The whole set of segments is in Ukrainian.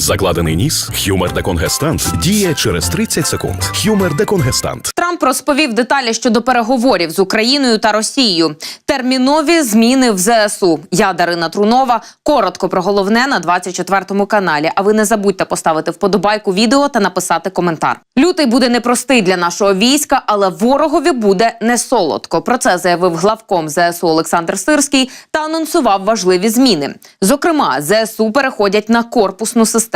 Закладений ніс, хюмер деконгестант діє через 30 секунд. Хюмер деконгестант. Трамп розповів деталі щодо переговорів з Україною та Росією. Термінові зміни в ЗСУ. Я Дарина Трунова. Коротко про головне на 24 каналі. А ви не забудьте поставити вподобайку відео та написати коментар. Лютий буде непростий для нашого війська, але ворогові буде не солодко. Про це заявив главком ЗСУ Олександр Сирський та анонсував важливі зміни. Зокрема, ЗСУ переходять на корпусну систему.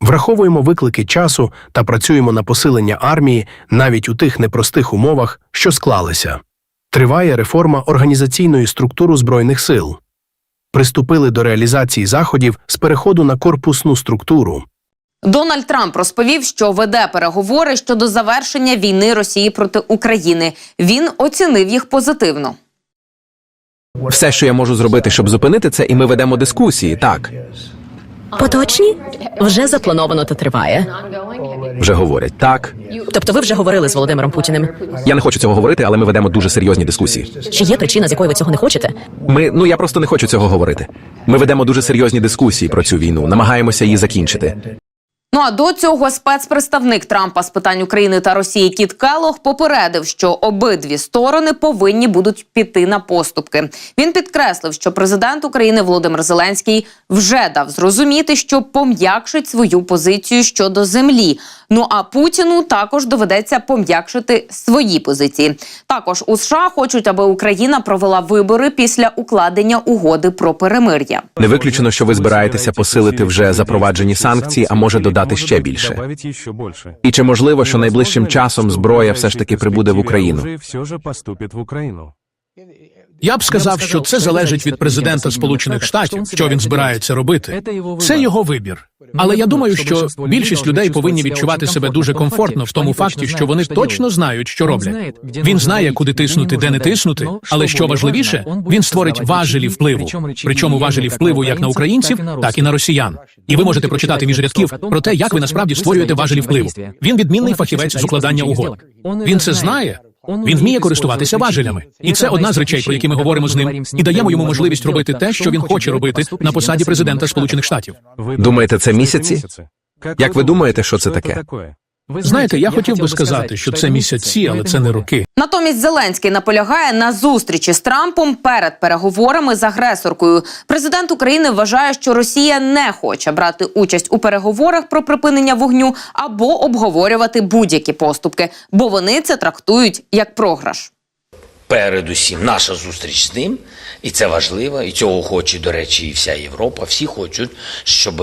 Враховуємо виклики часу та працюємо на посилення армії навіть у тих непростих умовах, що склалися. Триває реформа організаційної структури Збройних сил. Приступили до реалізації заходів з переходу на корпусну структуру. Дональд Трамп розповів, що веде переговори щодо завершення війни Росії проти України. Він оцінив їх позитивно. Все, що я можу зробити, щоб зупинити це, і ми ведемо дискусії. Так Поточні вже заплановано та триває. вже говорять. Так Тобто, ви вже говорили з Володимиром Путіним. я не хочу цього говорити, але ми ведемо дуже серйозні дискусії. Чи є причина, з якої ви цього не хочете? Ми ну я просто не хочу цього говорити. Ми ведемо дуже серйозні дискусії про цю війну, намагаємося її закінчити. Ну а до цього спецпредставник Трампа з питань України та Росії Кіт Келлог попередив, що обидві сторони повинні будуть піти на поступки. Він підкреслив, що президент України Володимир Зеленський вже дав зрозуміти, що пом'якшить свою позицію щодо землі. Ну а Путіну також доведеться пом'якшити свої позиції. Також у США хочуть, аби Україна провела вибори після укладення угоди про перемир'я. Не виключено, що ви збираєтеся посилити вже запроваджені санкції, а може додати ще більше. Добавить еще больше. І чи можливо, що найближчим часом зброя все ж таки прибуде в Україну? Я б сказав, що це залежить від президента Сполучених Штатів, що він збирається робити. Це його вибір. Але я думаю, що більшість людей повинні відчувати себе дуже комфортно в тому факті, що вони точно знають, що роблять. Він знає, куди тиснути, де не тиснути. Але що важливіше, він створить важелі впливу. Причому важелі впливу як на українців, так і на росіян. І ви можете прочитати між рядків про те, як ви насправді створюєте важелі впливу. Він відмінний фахівець з укладання угод. Він це знає. Він вміє користуватися важелями, і це одна з речей, про які ми говоримо з ним, і даємо йому можливість робити те, що він хоче робити на посаді президента Сполучених Штатів. Думаєте, це місяці? Як ви думаєте, що це таке? Знаєте, я хотів би сказати, що це місяці, але це не роки. Натомість Зеленський наполягає на зустрічі з Трампом перед переговорами з агресоркою. Президент України вважає, що Росія не хоче брати участь у переговорах про припинення вогню або обговорювати будь-які поступки, бо вони це трактують як програш. Передусім наша зустріч з ним, і це важливо, і цього хоче, до речі, і вся Європа. Всі хочуть, щоб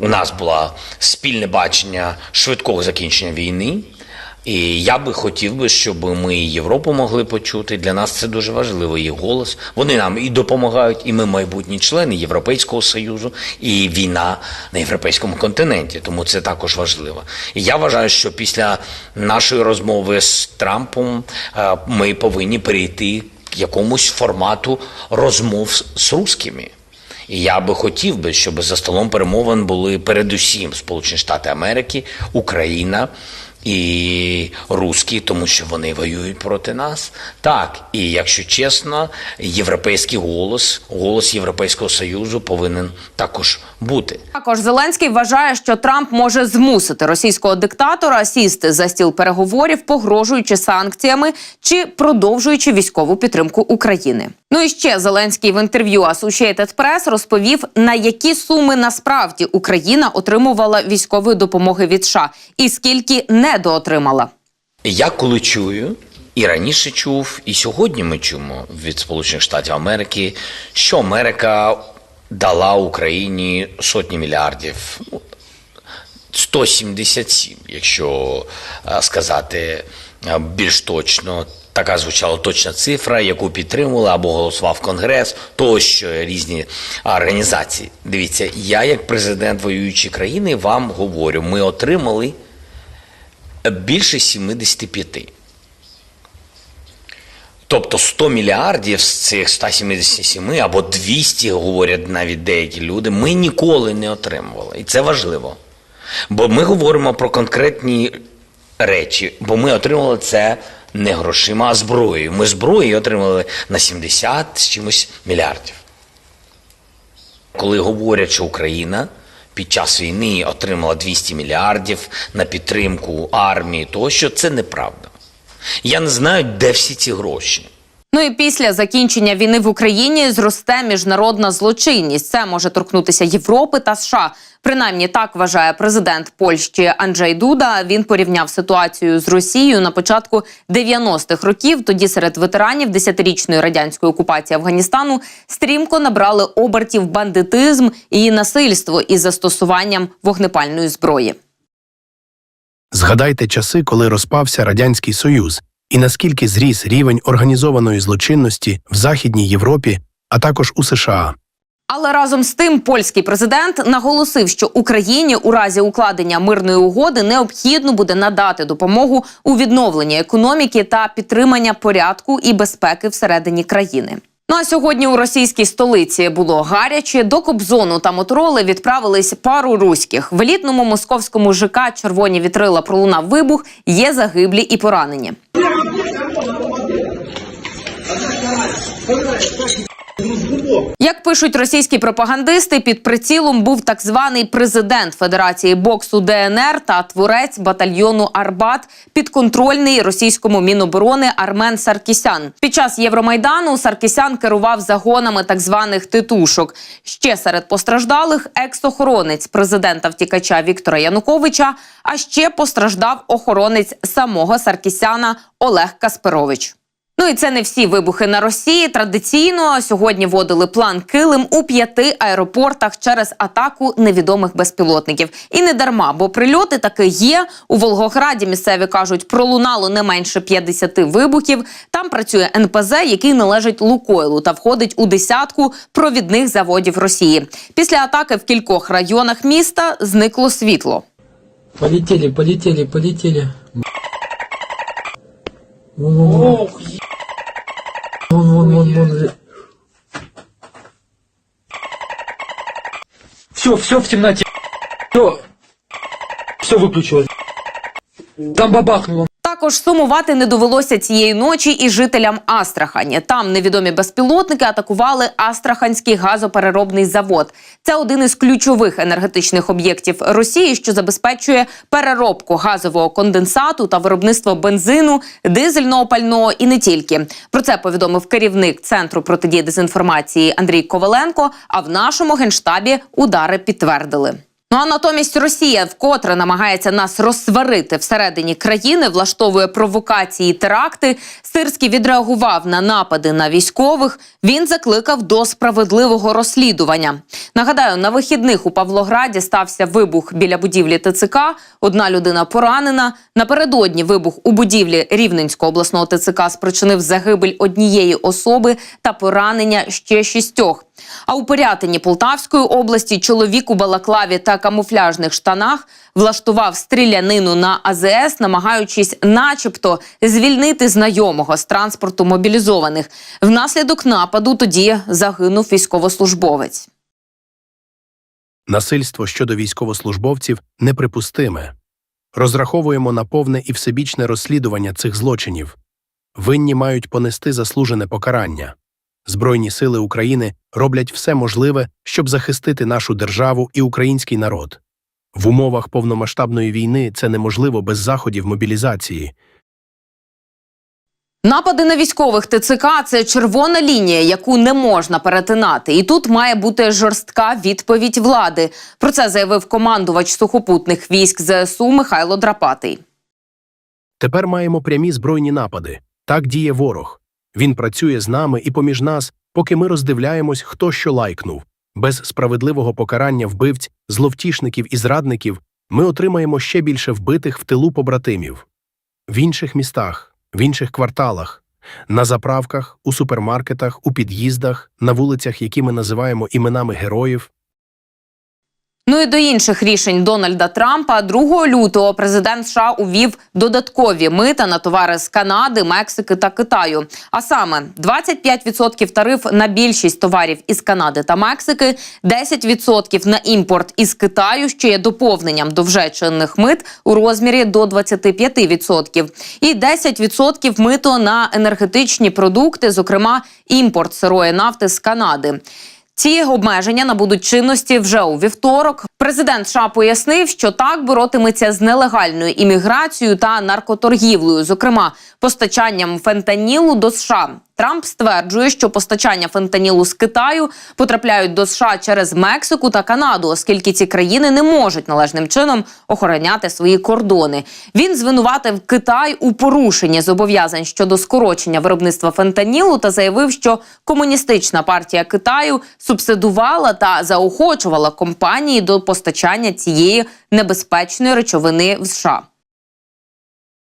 у нас було спільне бачення швидкого закінчення війни. І я би хотів би, щоб ми Європу могли почути. Для нас це дуже важливо. Їх голос. Вони нам і допомагають, і ми майбутні члени Європейського союзу, і війна на європейському континенті. Тому це також важливо. І я вважаю, що після нашої розмови з Трампом е, ми повинні перейти к якомусь формату розмов з русскими. І я би хотів би, щоб за столом перемовин були передусім Сполучені Штати Америки, Україна і русські, тому що вони воюють проти нас. Так, і якщо чесно, європейський голос, голос Європейського Союзу повинен також бути. Також Зеленський вважає, що Трамп може змусити російського диктатора сісти за стіл переговорів, погрожуючи санкціями чи продовжуючи військову підтримку України. Ну і ще Зеленський в інтерв'ю Associated Press розповів, на які суми насправді Україна отримувала військової допомоги від США і скільки недоотримала. Я коли чую, і раніше чув, і сьогодні ми чуємо від Сполучених Штатів Америки, що Америка дала Україні сотні мільярдів. Ну, 177, якщо е, сказати е, більш точно. Така звучала точна цифра, яку підтримували або голосував Конгрес, тощо різні організації. Дивіться, я, як президент воюючої країни, вам говорю, ми отримали більше 75. Тобто 100 мільярдів з цих 177 або 200, говорять навіть деякі люди, ми ніколи не отримували. І це важливо. Бо ми говоримо про конкретні речі, бо ми отримали це не грошима, а зброєю. Ми зброї отримали на 70 з чимось мільярдів. Коли говорять, що Україна під час війни отримала 200 мільярдів на підтримку армії, тощо це неправда. Я не знаю, де всі ці гроші. Ну і після закінчення війни в Україні зросте міжнародна злочинність. Це може торкнутися Європи та США. Принаймні так вважає президент Польщі Анджей Дуда. Він порівняв ситуацію з Росією на початку 90-х років. Тоді серед ветеранів десятирічної радянської окупації Афганістану стрімко набрали обертів бандитизм і насильство із застосуванням вогнепальної зброї. Згадайте часи, коли розпався Радянський Союз, і наскільки зріс рівень організованої злочинності в Західній Європі, а також у США. Але разом з тим польський президент наголосив, що Україні у разі укладення мирної угоди необхідно буде надати допомогу у відновленні економіки та підтримання порядку і безпеки всередині країни. Ну а сьогодні у російській столиці було гаряче. До Кобзону та Мотороли відправились пару руських. В елітному московському ЖК червоні вітрила пролунав вибух. Є загиблі і поранені. Як пишуть російські пропагандисти, під прицілом був так званий президент Федерації боксу ДНР та творець батальйону Арбат, підконтрольний російському міноборони Армен Саркісян. Під час Євромайдану Саркісян керував загонами так званих титушок. Ще серед постраждалих екс-охоронець президента втікача Віктора Януковича. А ще постраждав охоронець самого Саркісяна Олег Касперович. Ну і це не всі вибухи на Росії. Традиційно сьогодні вводили план Килим у п'яти аеропортах через атаку невідомих безпілотників. І не дарма, бо прильоти таки є. У Волгограді місцеві кажуть, пролунало не менше 50 вибухів. Там працює НПЗ, який належить Лукойлу та входить у десятку провідних заводів Росії. Після атаки в кількох районах міста зникло світло. Полетели, полетели, полетели. Вон, вон. Все, все в темноте. Все. Все выключилось. Там бабахнуло. Також сумувати не довелося цієї ночі і жителям Астрахані. Там невідомі безпілотники атакували Астраханський газопереробний завод. Це один із ключових енергетичних об'єктів Росії, що забезпечує переробку газового конденсату та виробництво бензину, дизельного пального і не тільки. Про це повідомив керівник центру протидії дезінформації Андрій Коваленко. А в нашому генштабі удари підтвердили. Ну а натомість Росія вкотре намагається нас розсварити всередині країни, влаштовує провокації, і теракти. Сирський відреагував на напади на військових. Він закликав до справедливого розслідування. Нагадаю, на вихідних у Павлограді стався вибух біля будівлі ТЦК. Одна людина поранена. Напередодні вибух у будівлі Рівненського обласного ТЦК спричинив загибель однієї особи та поранення ще шістьох. А у Порятині Полтавської області чоловік у балаклаві та камуфляжних штанах влаштував стрілянину на АЗС, намагаючись, начебто, звільнити знайомого з транспорту мобілізованих. Внаслідок нападу тоді загинув військовослужбовець. Насильство щодо військовослужбовців неприпустиме. Розраховуємо на повне і всебічне розслідування цих злочинів. Винні мають понести заслужене покарання. Збройні сили України роблять все можливе, щоб захистити нашу державу і український народ. В умовах повномасштабної війни це неможливо без заходів мобілізації. Напади на військових ТЦК – це червона лінія, яку не можна перетинати. І тут має бути жорстка відповідь влади. Про це заявив командувач сухопутних військ ЗСУ Михайло Драпатий. Тепер маємо прямі збройні напади. Так діє ворог. Він працює з нами і поміж нас, поки ми роздивляємось, хто що лайкнув. Без справедливого покарання вбивць, зловтішників і зрадників ми отримаємо ще більше вбитих в тилу побратимів. В інших містах, в інших кварталах, на заправках, у супермаркетах, у під'їздах, на вулицях, які ми називаємо іменами героїв, Ну і до інших рішень Дональда Трампа 2 лютого президент США увів додаткові мита на товари з Канади, Мексики та Китаю. А саме 25% тариф на більшість товарів із Канади та Мексики, 10% на імпорт із Китаю, що є доповненням до вже чинних мит у розмірі до 25%. І 10% мито на енергетичні продукти, зокрема імпорт сирої нафти з Канади. Ці обмеження набудуть чинності вже у вівторок. Президент США пояснив, що так боротиметься з нелегальною імміграцією та наркоторгівлею, зокрема постачанням фентанілу до США. Трамп стверджує, що постачання фентанілу з Китаю потрапляють до США через Мексику та Канаду, оскільки ці країни не можуть належним чином охороняти свої кордони. Він звинуватив Китай у порушенні зобов'язань щодо скорочення виробництва фентанілу та заявив, що комуністична партія Китаю субсидувала та заохочувала компанії до постачання цієї небезпечної речовини в США.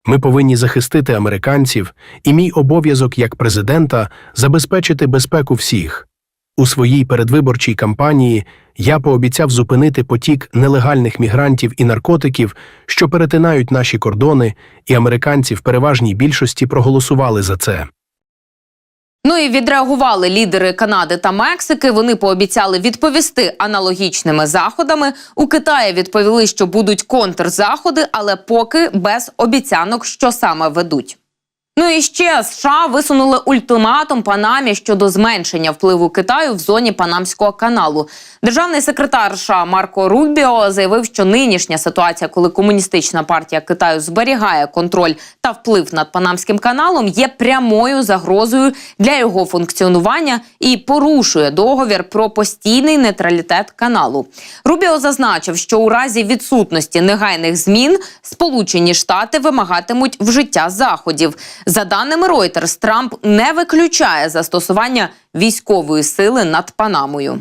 Ми повинні захистити американців, і мій обов'язок як президента забезпечити безпеку всіх. У своїй передвиборчій кампанії я пообіцяв зупинити потік нелегальних мігрантів і наркотиків, що перетинають наші кордони, і американці в переважній більшості проголосували за це. Ну і відреагували лідери Канади та Мексики. Вони пообіцяли відповісти аналогічними заходами. У Китаї відповіли, що будуть контрзаходи, але поки без обіцянок, що саме ведуть. Ну і ще США висунули ультиматум Панамі щодо зменшення впливу Китаю в зоні Панамського каналу. Державний секретар США Марко Рубіо заявив, що нинішня ситуація, коли комуністична партія Китаю зберігає контроль та вплив над Панамським каналом, є прямою загрозою для його функціонування і порушує договір про постійний нейтралітет каналу. Рубіо зазначив, що у разі відсутності негайних змін Сполучені Штати вимагатимуть вжиття заходів. За даними Reuters, Трамп не виключає застосування військової сили над Панамою.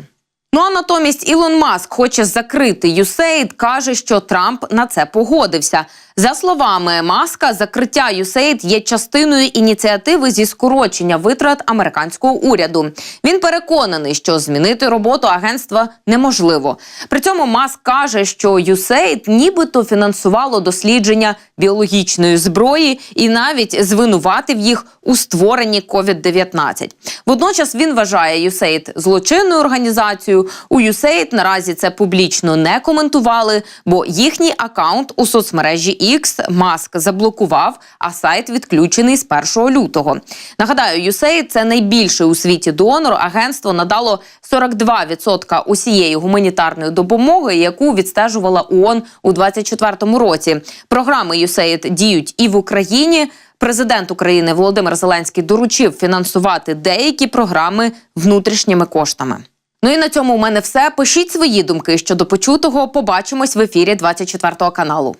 Ну а натомість Ілон Маск хоче закрити USAID, каже, що Трамп на це погодився. За словами Маска, закриття USAID є частиною ініціативи зі скорочення витрат американського уряду. Він переконаний, що змінити роботу агентства неможливо. При цьому Маск каже, що USAID нібито фінансувало дослідження біологічної зброї і навіть звинуватив їх у створенні COVID-19. Водночас він вважає USAID злочинною організацією. У USAID наразі це публічно не коментували, бо їхній акаунт у соцмережі X Маск заблокував, а сайт відключений з 1 лютого. Нагадаю, USAID – це найбільший у світі донор. Агентство надало 42% усієї гуманітарної допомоги, яку відстежувала ООН у 2024 році. Програми USAID діють і в Україні. Президент України Володимир Зеленський доручив фінансувати деякі програми внутрішніми коштами. Ну і на цьому у мене все. Пишіть свої думки щодо почутого. Побачимось в ефірі 24 каналу.